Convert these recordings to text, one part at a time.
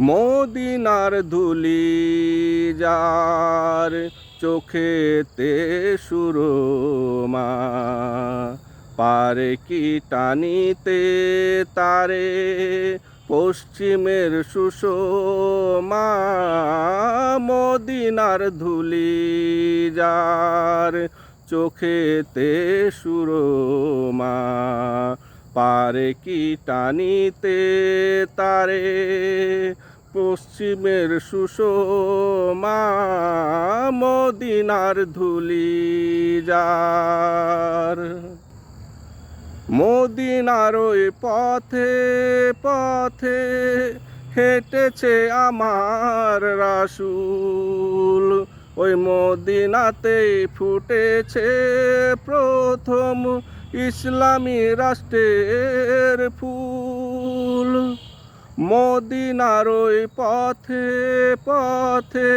মদিনার ধুলি যার চোখেতে সুরমা, পারে কি টানিতে তারে পশ্চিমের সুষমা? মদিনার ধুলি যার চোখেতে সুরমা, পারে কি টানিতে তারে পশ্চিমের সুষমা মদিনার ধুলি যার মদিনার ওই পথে পথে হেঁটেছে আমার রাসুল। ওই মদিনাতে ফুটেছে প্রথম ইসলামী রাষ্ট্রের ফুল। মদিনার ওই পথে পথে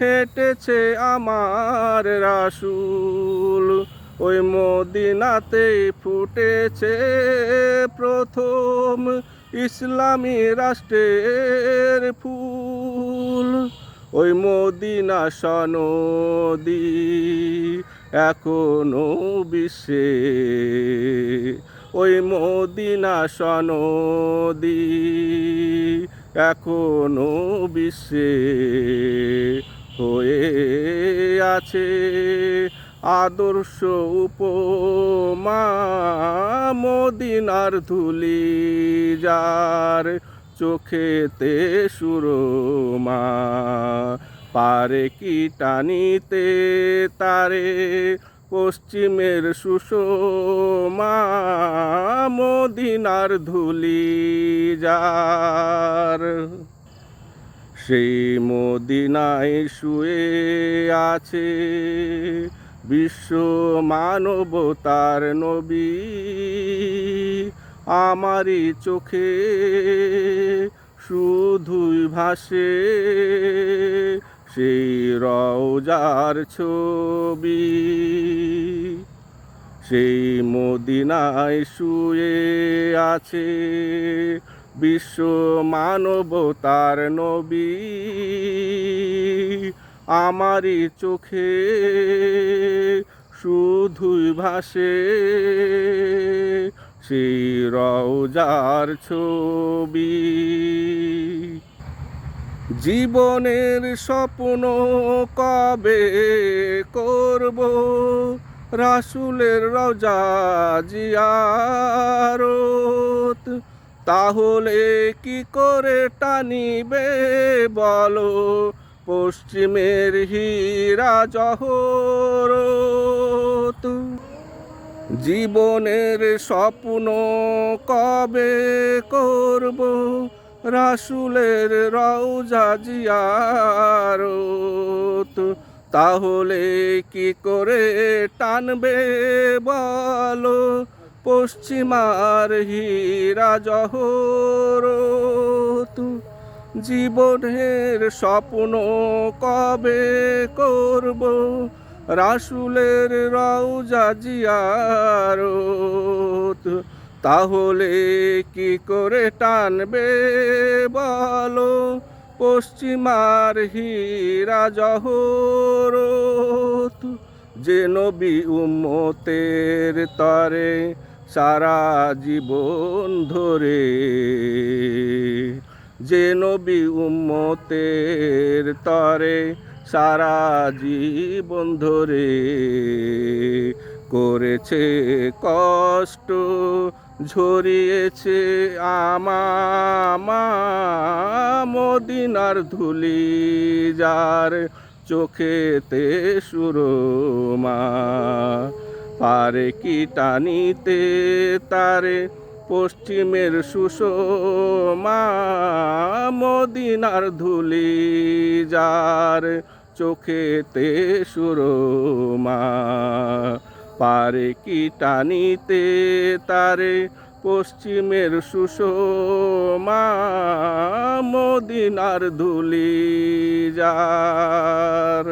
হেঁটেছে আমার রাসুল। ওই মদিনাতে ফুটেছে প্রথম ইসলামী রাষ্ট্রের ফুল। ওই মদিনা সনদী এখনও বিশ্বে। ওই মদিনা সনদী এখনও বিশ্বে হয়ে আছে। আদর্শ উপমা মদিনার ধুলি যার চোখেতে সুরমা পারে কি টানিতে তারে পশ্চিমের সুষমা মদিনার ধুলি যার সেই মদিনায় শুয়ে আছে বিশ্ব মানবতার নবী। আমারই চোখে শুধুই ভাসে সেই রওজার ছবি। সেই মদিনায় শুয়ে আছে বিশ্ব মানবতার নবী। আমারই চোখে শুধুই ভাসে সেই রওজার ছবি। জীবনের স্বপ্ন কবে করব? রাসুলের রওজা জিয়ারত, তাহলে কি করে টানিবে বলো? পশ্চিমের হীরা জহরত, জীবনের স্বপ্ন কবে করব? রাসুলের রওজা জিয়ারত, তাহলে কি করে টানবে বলো? পশ্চিমার হীরা জহর তু জীবনের স্বপ্ন কবে করব? রাসুলের রওজা জিয়ারত তাহলে কি করে টানবে বলো? পশ্চিমার হীরা জহরত, যে নবী উম্মতের তরে সারা জীবন ধরে। যে নবী উম্মতের তরে সারা জীবন ধরে। করেছে কষ্ট ঝরিয়েছে আমা মদিনার ধুলি যার চোখেতে সুরমা। পারে কি টানিতে তারে পশ্চিমের সুষমা, মদিনার ধুলি যার চোখেতে সুরমা। পারে কি টানিতে? তারে পশ্চিমের সুষমা মদিনার ধুলি যার